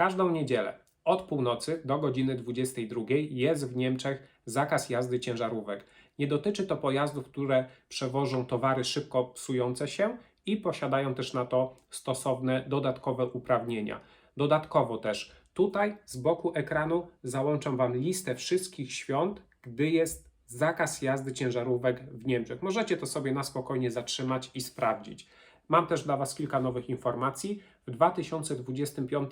każdą niedzielę od północy do godziny 22 jest w Niemczech zakaz jazdy ciężarówek. Nie dotyczy to pojazdów, które przewożą towary szybko psujące się i posiadają też na to stosowne dodatkowe uprawnienia. Dodatkowo też tutaj z boku ekranu załączam Wam listę wszystkich świąt, gdy jest zakaz jazdy ciężarówek w Niemczech. Możecie to sobie na spokojnie zatrzymać i sprawdzić. Mam też dla Was kilka nowych informacji. W 2025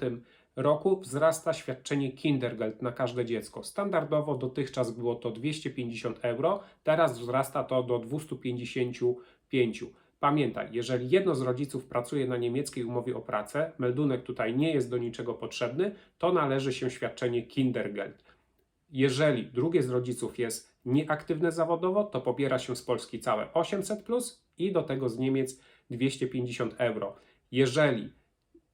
roku wzrasta świadczenie Kindergeld na każde dziecko. Standardowo dotychczas było to 250 euro, teraz wzrasta to do 255. Pamiętaj, jeżeli jedno z rodziców pracuje na niemieckiej umowie o pracę, meldunek tutaj nie jest do niczego potrzebny, to należy się świadczenie Kindergeld. Jeżeli drugie z rodziców jest nieaktywne zawodowo, to pobiera się z Polski całe 800 plus i do tego z Niemiec 250 euro. Jeżeli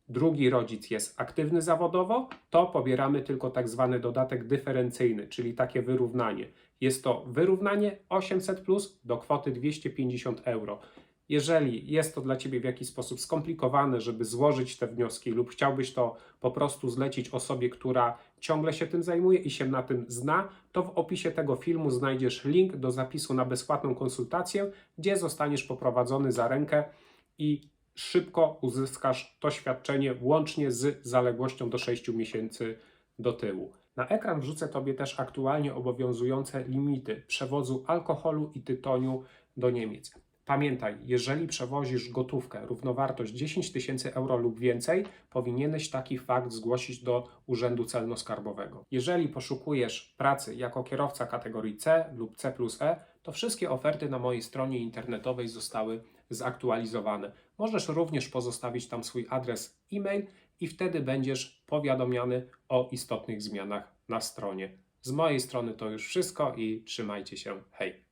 drugi rodzic jest aktywny zawodowo, to pobieramy tylko tak zwany dodatek dyferencyjny, czyli takie wyrównanie. Jest to wyrównanie 800 plus do kwoty 250 euro. Jeżeli jest to dla Ciebie w jakiś sposób skomplikowane, żeby złożyć te wnioski, lub chciałbyś to po prostu zlecić osobie, która ciągle się tym zajmuje i się na tym zna, to w opisie tego filmu znajdziesz link do zapisu na bezpłatną konsultację, gdzie zostaniesz poprowadzony za rękę i szybko uzyskasz to świadczenie, łącznie z zaległością do 6 miesięcy do tyłu. Na ekran wrzucę Tobie też aktualnie obowiązujące limity przewozu alkoholu i tytoniu do Niemiec. Pamiętaj, jeżeli przewozisz gotówkę, równowartość 10 tysięcy euro lub więcej, powinieneś taki fakt zgłosić do Urzędu Celno-Skarbowego. Jeżeli poszukujesz pracy jako kierowca kategorii C lub C plus E, to wszystkie oferty na mojej stronie internetowej zostały zaktualizowane. Możesz również pozostawić tam swój adres e-mail i wtedy będziesz powiadomiony o istotnych zmianach na stronie. Z mojej strony to już wszystko i trzymajcie się. Hej!